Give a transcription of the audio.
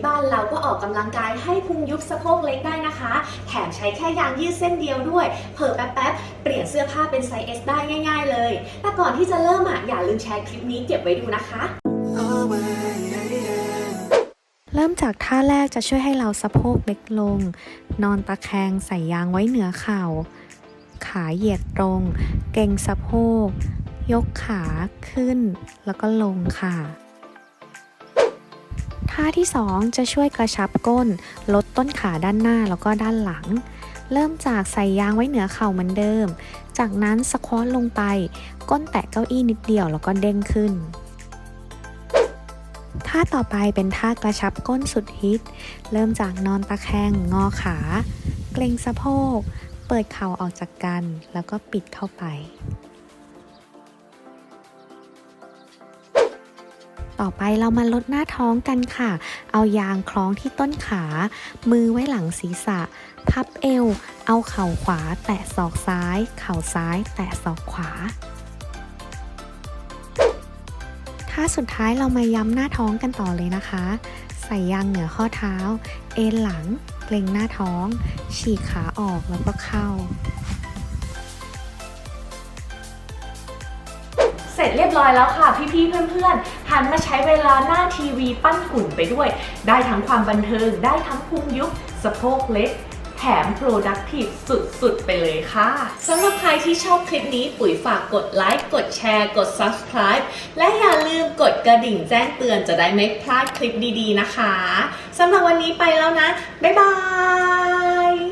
ที่บ้านเราก็ออกกำลังกายให้พุงยุบสะโพกเล็กได้นะคะ แถมใช้แค่ยางยืดเส้นเดียวด้วย เผลอแป๊บๆ เปลี่ยนเสื้อผ้าเป็นไซส์ S ได้ง่ายๆเลย แต่ก่อนที่จะเริ่มอะอย่าลืมแชร์คลิปนี้เก็บไว้ดูนะคะเริ่มจากท่าแรกจะช่วยให้เราสะโพกเล็กลง นอนตะแคงใส่ยางไว้เหนือเข่า ขาเหยียดตรง เก่งสะโพก ยกขาขึ้น แล้วก็ลงค่ะ ท่าที่ 2 จะช่วยกระชับก้น ลดต้นขาด้านหน้าแล้วก็ด้านหลัง เริ่มจากใส่ยางไว้เหนือเข่าเหมือนเดิม จากนั้นสควอตลงไป ก้นแตะเก้าอี้นิดเดียวแล้วก็เด้งขึ้นท่าต่อไปเป็นท่ากระชับก้นสุดฮิต เริ่มจากนอนตะแคงงอขา เกรงสะโพก เปิดเข่าออกจากกัน แล้วก็ปิดเข้าไป ต่อไปเรามาลดหน้าท้องกันค่ะ เอายางคล้องที่ต้นขา มือไว้หลังศีรษะ พับเอว เอาเข่าขวา แตะศอกซ้าย เข่าซ้าย แตะศอกขวาท่าสุดท้ายเรามาย้ำหน้าท้องกันต่อเลยนะคะ ใส่ยางเหนือข้อเท้า เอนหลัง เกร็งหน้าท้อง ฉีกขาออกแล้วก็เข้า สร็จเรียบร้อยแล้วค่ะ พี่ๆเพื่อนๆหันมาใช้เวลาหน้าทีวีปั้นหุ่นไปด้วย ได้ทั้งความบันเทิง ได้ทั้งพุงยุบสะโพกเล็กแถม productive สุด ๆ ไปเลยค่ะ สำหรับใครที่ชอบคลิปนี้ปุ๋ยฝากกดไลค์ กดแชร์ กด subscribe และอย่าลืมกดกระดิ่งแจ้งเตือนจะได้ไม่พลาดคลิปดี ๆ นะคะ สำหรับวันนี้ไปแล้วนะ บ๊ายบาย